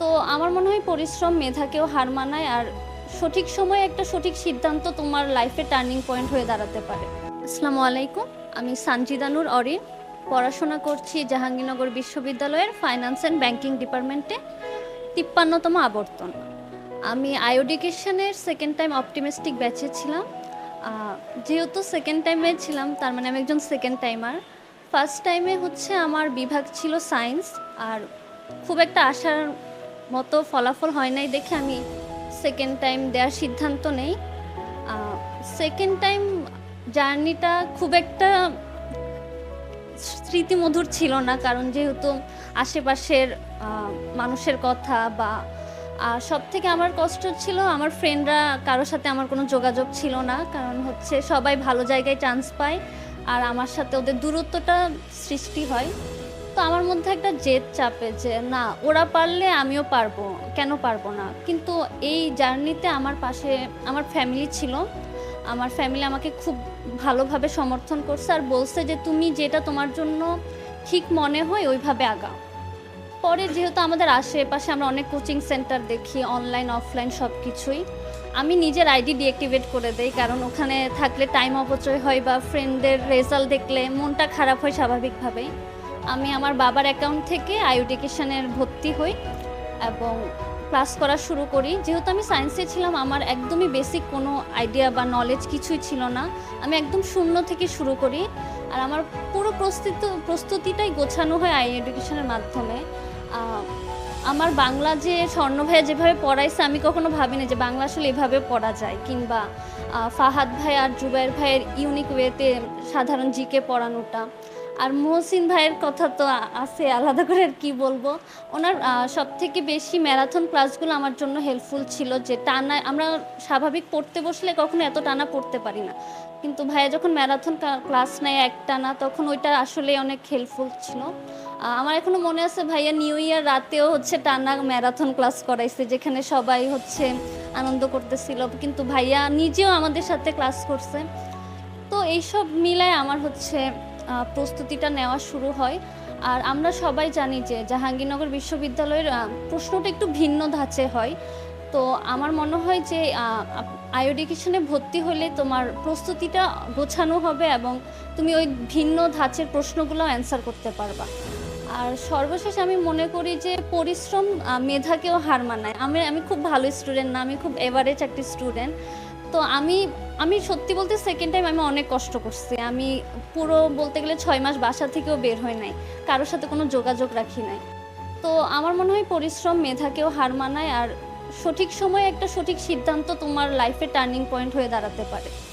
তো আমার মনে হয় পরিশ্রম মেধাকেও হার মানায় আর সঠিক সময়ে একটা সঠিক সিদ্ধান্ত তোমার লাইফে টার্নিং পয়েন্ট হয়ে দাঁড়াতে পারে। আসসালামু আলাইকুম, আমি সানজিদানুর অরিন। পড়াশোনা করছি জাহাঙ্গীরনগর বিশ্ববিদ্যালয়ের ফাইন্যান্স অ্যান্ড ব্যাংকিং ডিপার্টমেন্টে তিপ্পান্নতম আবর্তন। আমি আয়োডিকেশনের সেকেন্ড টাইম অপটিমিস্টিক ব্যাচে ছিলাম। যেহেতু সেকেন্ড টাইমে ছিলাম, তার মানে আমি একজন সেকেন্ড টাইমার ফার্স্ট টাইমে হচ্ছে আমার বিভাগ ছিল সায়েন্স আর খুব একটা আশার মতো ফলাফল হয় নাই দেখে আমি সেকেন্ড টাইম দেওয়ার সিদ্ধান্ত নেই। সেকেন্ড টাইম জার্নিটা খুব একটা স্মৃতিমধুর ছিল না, কারণ যেহেতু আশেপাশের মানুষের কথা বা আর সব থেকে আমার কষ্ট ছিল আমার ফ্রেন্ডরা কারোর সাথে আমার কোনো যোগাযোগ ছিল না, কারণ হচ্ছে সবাই ভালো জায়গায় চান্স পায়, আর আমার সাথে ওদের দূরত্বটা সৃষ্টি হয়। তো আমার মধ্যে একটা জেদ চাপে যে, না, ওরা পারলে আমিও পারব। কেন পারব না? কিন্তু এই জার্নিতে আমার পাশে আমার ফ্যামিলি ছিল। আমার ফ্যামিলি আমাকে খুব ভালোভাবে সমর্থন করছে আর বলছে যে, তুমি যেটা তোমার জন্য ঠিক মনে হয়, ওইভাবে আগাও। পরে যেহেতু আমাদের আশেপাশে আমরা অনেক কোচিং সেন্টার দেখি, অনলাইন, অফলাইন সব কিছুই আমি নিজের আইডি ডিঅ্যাক্টিভেট করে দেই। কারণ ওখানে থাকলে টাইম অপচয় হয় বা ফ্রেন্ডদের রেজাল্ট দেখলে মনটা খারাপ হয় স্বাভাবিকভাবেই। আমি আমার বাবার অ্যাকাউন্ট থেকে আইওডিকেশনের ভর্তি হই এবং ক্লাস করা শুরু করি। যেহেতু আমি সায়েন্সে ছিলাম, আমার একদমই বেসিক কোনো আইডিয়া বা নলেজ কিছুই ছিল না। আমি একদম শূন্য থেকে শুরু করি আর আমার পুরো প্রস্তুত, প্রস্তুতিটাই গোছানো হয় আই এডুকেশনের মাধ্যমে। আমার বাংলা যে স্বর্ণ ভাইয়া যেভাবে পড়াইছে, আমি কখনো ভাবিনি যে বাংলা আসলে এভাবে পড়া যায়। কিংবা ফাহাদ ভাই আর জুবাইর ভাইয়ের ইউনিক ওয়েতে সাধারণ জিকে পড়ানোটা। আর মহসিন ভাইয়ের কথা তো আছে, আলাদা করে আর কি বলব। ওনার সব থেকে বেশি ম্যারাথন ক্লাসগুলো আমার জন্য হেল্পফুল ছিল যে টানা, আমরা স্বাভাবিক পড়তে বসলে কখনো এত টানা পড়তে পারি না। কিন্তু ভাইয়া যখন ম্যারাথন ক্লাস নেয় এক টানা, তখন ওইটা আসলে অনেক হেল্পফুল ছিল। আমার এখনও মনে আছে ভাইয়া নিউ ইয়ার রাতেও হচ্ছে টানা ম্যারাথন ক্লাস করাইছে, যেখানে সবাই হচ্ছে আনন্দ করতেছিল। কিন্তু ভাইয়া নিজেও আমাদের সাথে ক্লাস করছে। তো এইসব মিলায় আমার হচ্ছে প্রস্তুতিটা নেওয়া শুরু হয়। আর আমরা সবাই জানি যে জাহাঙ্গীরনগর বিশ্ববিদ্যালয়ের প্রশ্নটা একটু ভিন্ন ধাঁচে হয়। তো আমার মনে হয় যে আয়োডিকেশনে ভর্তি হলে তোমার প্রস্তুতিটা গোছানো হবে এবং তুমি ওই ভিন্ন ধাঁচের প্রশ্নগুলো অ্যান্সার করতে পারবা। আর সর্বশেষ আমি মনে করি যে পরিশ্রম মেধাকেও হার মানায়। আমি আমি খুব ভালো স্টুডেন্ট না, আমি খুব এভারেজ একটি স্টুডেন্ট তো আমি আমি সত্যি বলতে সেকেন্ড টাইম আমি অনেক কষ্ট করছি। আমি পুরো বলতে গেলে ছয় মাস বাসা থেকেও বের হয় নাই। কারোর সাথে কোনো যোগাযোগ রাখি নাই। তো আমার মনে হয় পরিশ্রম, মেধাকেও হার মানায়, আর সঠিক সময়ে একটা সঠিক সিদ্ধান্ত তোমার লাইফে টার্নিং পয়েন্ট হয়ে দাঁড়াতে পারে।